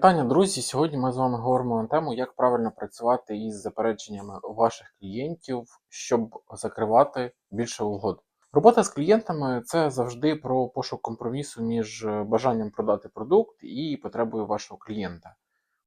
Вітання, друзі! Сьогодні ми з вами говоримо на тему, як правильно працювати із запереченнями ваших клієнтів, щоб закривати більше угод. Робота з клієнтами це завжди про пошук компромісу між бажанням продати продукт і потребою вашого клієнта.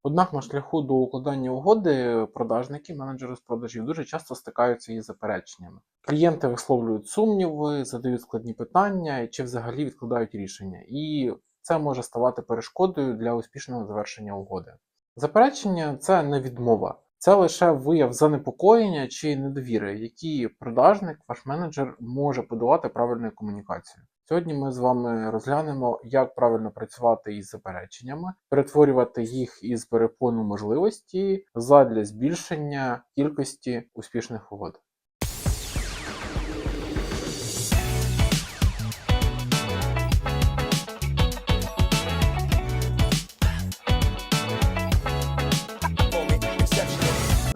Однак на шляху до укладання угоди продажники, менеджери з продажів дуже часто стикаються із запереченнями. Клієнти висловлюють сумніви, задають складні питання чи взагалі відкладають рішення. І це може ставати перешкодою для успішного завершення угоди. Заперечення це не відмова, це лише вияв занепокоєння чи недовіри, які продажник, ваш менеджер може подавати правильною комунікацією. Сьогодні ми з вами розглянемо, як правильно працювати із запереченнями, перетворювати їх із перепону можливості задля збільшення кількості успішних угод.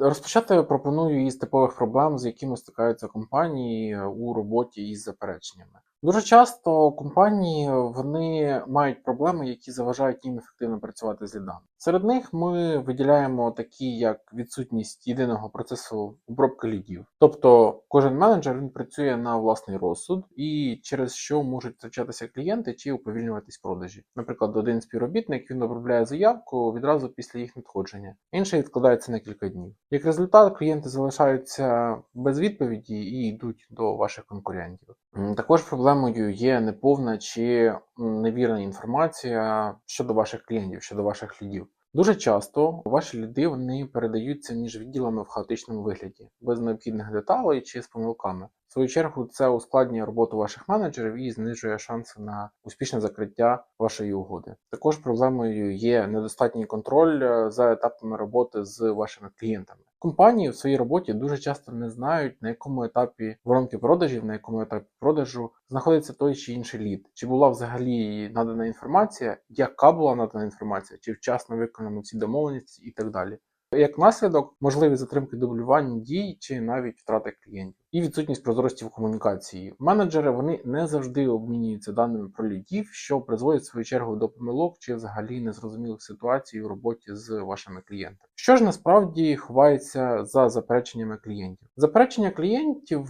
Розпочати пропоную із типових проблем, з якими стикаються компанії у роботі із запереченнями. Дуже часто компанії вони мають проблеми, які заважають їм ефективно працювати з лідами. Серед них ми виділяємо такі, як відсутність єдиного процесу обробки лідів. Тобто кожен менеджер він працює на власний розсуд, і через що можуть втрачатися клієнти чи уповільнюватись продажі. Наприклад, один співробітник він обробляє заявку відразу після їх надходження, інший відкладається на кілька днів. Як результат, клієнти залишаються без відповіді і йдуть до ваших конкурентів. Також проблемою є неповна чи невірна інформація щодо ваших клієнтів, щодо ваших лідів. Дуже часто ваші ліди вони передаються між відділами в хаотичному вигляді, без необхідних деталей чи з помилками. Свою чергу це ускладнює роботу ваших менеджерів і знижує шанси на успішне закриття вашої угоди. Також проблемою є недостатній контроль е, за етапами роботи з вашими клієнтами. Компанії в своїй роботі дуже часто не знають, на якому етапі воронки продажів, на якому етапі продажу знаходиться той чи інший лід, чи була взагалі надана інформація, яка була надана інформація, чи вчасно виконано всі домовленості і так далі. Як наслідок, можливі затримки дублювання дій чи навіть втрати клієнтів і відсутність прозорості в комунікації. Менеджери вони не завжди обмінюються даними про лідів, що призводить в свою чергу до помилок чи взагалі незрозумілих ситуацій у роботі з вашими клієнтами. Що ж насправді ховається за запереченнями клієнтів? Заперечення клієнтів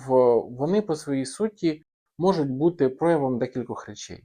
вони по своїй суті можуть бути проявом декількох речей.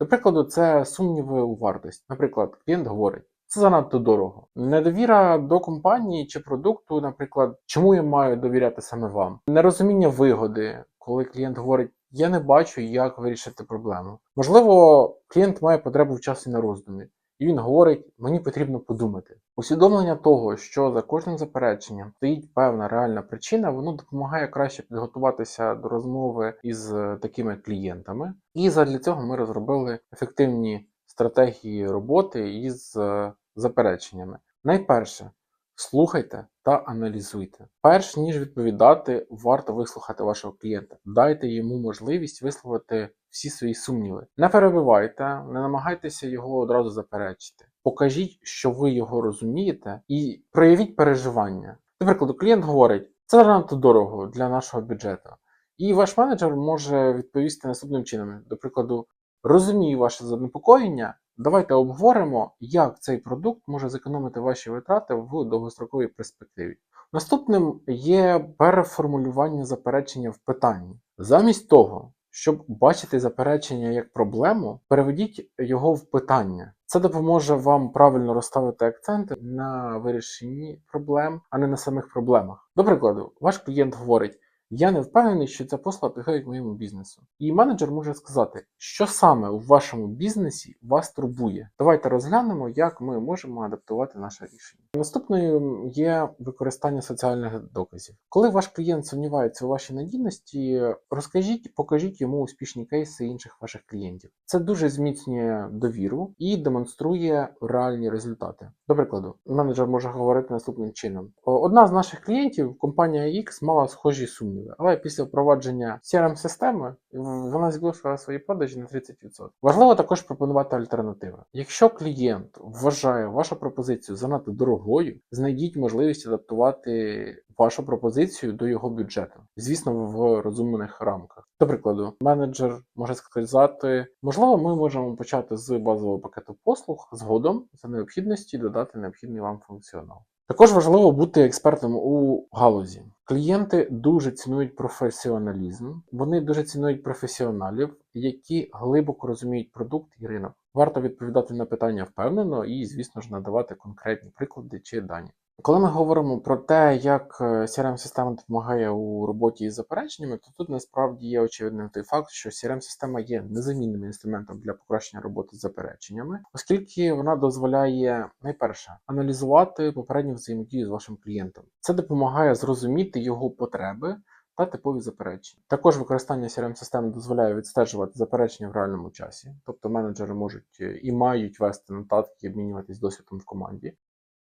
До прикладу, це сумніви у вартості. Наприклад, клієнт говорить. Це занадто дорого. Недовіра до компанії чи продукту, наприклад, чому я маю довіряти саме вам? Нерозуміння вигоди, коли клієнт говорить, я не бачу, як вирішити проблему. Можливо, клієнт має потребу в часі на роздумі, і він говорить, мені потрібно подумати. Усвідомлення того, що за кожним запереченням стоїть певна реальна причина, воно допомагає краще підготуватися до розмови із такими клієнтами. І задля цього ми розробили ефективні стратегії роботи із е, запереченнями. Найперше, слухайте та аналізуйте. Перш ніж відповідати, варто вислухати вашого клієнта. Дайте йому можливість висловити всі свої сумніви. Не перебивайте, не намагайтеся його одразу заперечити. Покажіть, що ви його розумієте, і проявіть переживання. До прикладу, клієнт говорить, це занадто дорого для нашого бюджету. І ваш менеджер може відповісти наступним чином. До прикладу, розумію ваше занепокоєння. Давайте обговоримо, як цей продукт може зекономити ваші витрати в довгостроковій перспективі. Наступним є переформулювання заперечення в питанні. Замість того, щоб бачити заперечення як проблему, переведіть його в питання. Це допоможе вам правильно розставити акценти на вирішенні проблем, а не на самих проблемах. До прикладу, ваш клієнт говорить. Я не впевнений, що ця послуга підходить моєму бізнесу. І менеджер може сказати, що саме у вашому бізнесі вас турбує. Давайте розглянемо, як ми можемо адаптувати наше рішення. Наступною є використання соціальних доказів. Коли ваш клієнт сумнівається у вашій надійності, розкажіть, покажіть йому успішні кейси інших ваших клієнтів. Це дуже зміцнює довіру і демонструє реальні результати. До прикладу, менеджер може говорити наступним чином: одна з наших клієнтів, компанія X, мала схожі сумніви, але після впровадження crm системи вона збільшила свої продажі на 30%. Важливо також пропонувати альтернативи. Якщо клієнт вважає вашу пропозицію занадто дорогою, знайдіть можливість адаптувати вашу пропозицію до його бюджету, звісно, в розумних рамках. До прикладу, менеджер може сказати, можливо, ми можемо почати з базового пакету послуг, згодом за необхідності додати необхідний вам функціонал. Також важливо бути експертом у галузі. Клієнти дуже цінують професіоналізм, вони дуже цінують професіоналів, які глибоко розуміють продукт і ринок. Варто відповідати на питання впевнено і, звісно ж, надавати конкретні приклади чи дані. Коли ми говоримо про те, як е, CRM-система допомагає у роботі із запереченнями, то тут насправді є очевидним той факт, що CRM-система є незамінним інструментом для покращення роботи з запереченнями, оскільки вона дозволяє найперше аналізувати попередню взаємодію з вашим клієнтом. Це допомагає зрозуміти його потреби. Та типові заперечення. Також використання CRM-системи дозволяє відстежувати заперечення в реальному часі, тобто менеджери можуть е, і мають вести нотатки, обмінюватись досвідом в команді.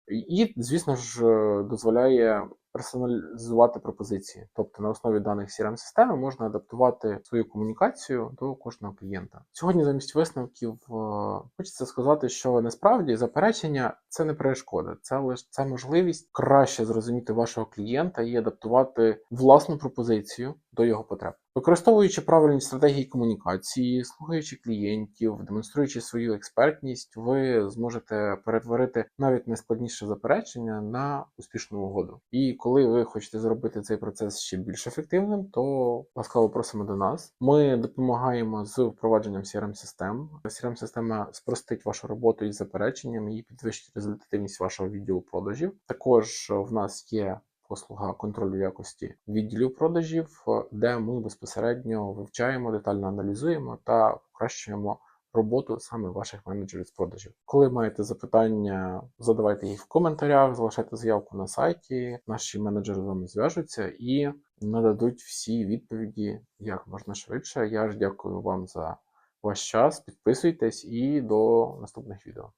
І, звісно ж, е, дозволяє персоналізувати пропозиції. Тобто на основі даних crm системи можна адаптувати свою комунікацію до кожного клієнта. Сьогодні замість висновків е, хочеться сказати, що насправді заперечення це не перешкода, це лише це можливість краще зрозуміти вашого клієнта і адаптувати власну пропозицію до його потреб. Використовуючи правильні стратегії комунікації, слухаючи клієнтів, демонструючи свою експертність, ви зможете перетворити навіть найскладніше заперечення на успішну угоду. І коли ви хочете зробити цей процес ще більш ефективним, то ласкаво просимо до нас. Ми допомагаємо з впровадженням crm систем crm система спростить вашу роботу із запереченнями і підвищить результативність вашого відділу продажів. Також в нас є послуга контролю якості відділів продажів, де ми безпосередньо вивчаємо, детально аналізуємо та покращуємо роботу саме ваших менеджерів з продажів. Коли маєте запитання, задавайте їх в коментарях, залишайте заявку на сайті. Наші менеджери з вами зв'яжуться і нададуть всі відповіді як можна швидше. Я ж дякую вам за ваш час. Підписуйтесь і до наступних відео.